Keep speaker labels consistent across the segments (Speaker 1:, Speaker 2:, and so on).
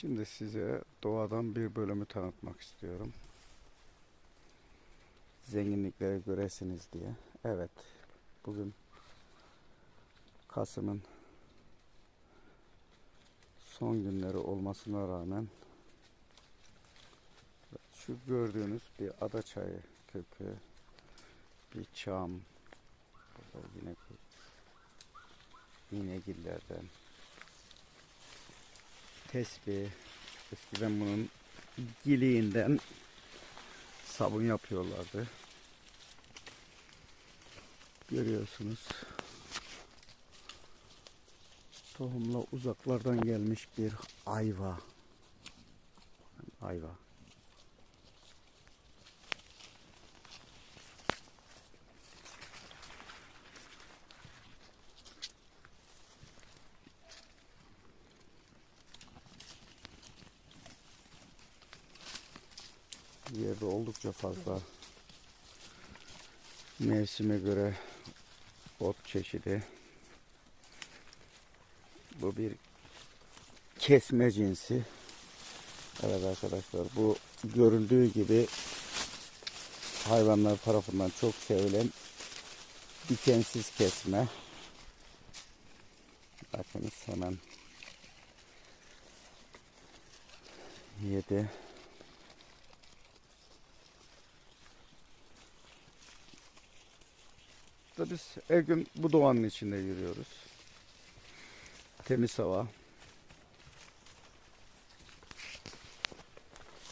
Speaker 1: Şimdi size doğadan bir bölümü tanıtmak istiyorum. Zenginlikleri göresiniz diye. Evet, bugün Kasım'ın son günleri olmasına rağmen şu gördüğünüz bir ada çayı kökü, bir çam, yine iğnegillerden, tesbih, eskiden bunun giliğinden sabun yapıyorlardı. Görüyorsunuz. Tohumla uzaklardan gelmiş bir ayva. Ayva. yerde oldukça fazla mevsime göre ot çeşidi. Bu bir kesme cinsi. Evet arkadaşlar bu görüldüğü gibi hayvanlar tarafından çok sevilen dikensiz kesme. Bakınız hemen. 7 Tokat'ta biz her gün bu doğanın içinde yürüyoruz. Temiz hava.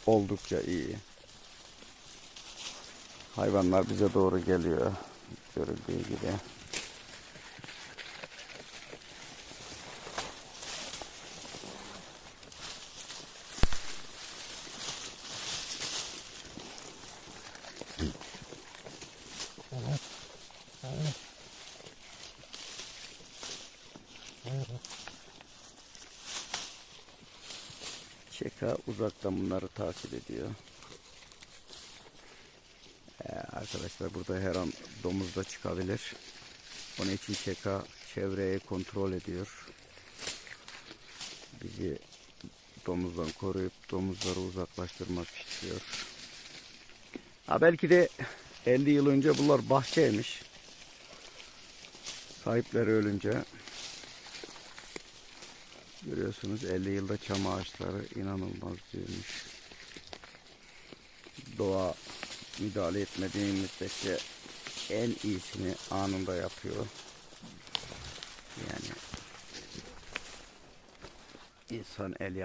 Speaker 1: Oldukça iyi. Hayvanlar bize doğru geliyor. Görüldüğü gibi. Evet. Çeka uzaktan bunları takip ediyor. Ee, arkadaşlar burada her an domuz da çıkabilir. Onun için Çeka çevreyi kontrol ediyor. Bizi domuzdan koruyup domuzları uzaklaştırmak istiyor. Ha belki de 50 yıl önce bunlar bahçeymiş. Sahipleri ölünce Görüyorsunuz 50 yılda çam ağaçları inanılmaz büyümüş. Doğa müdahale etmediği müddetçe en iyisini anında yapıyor. Yani insan el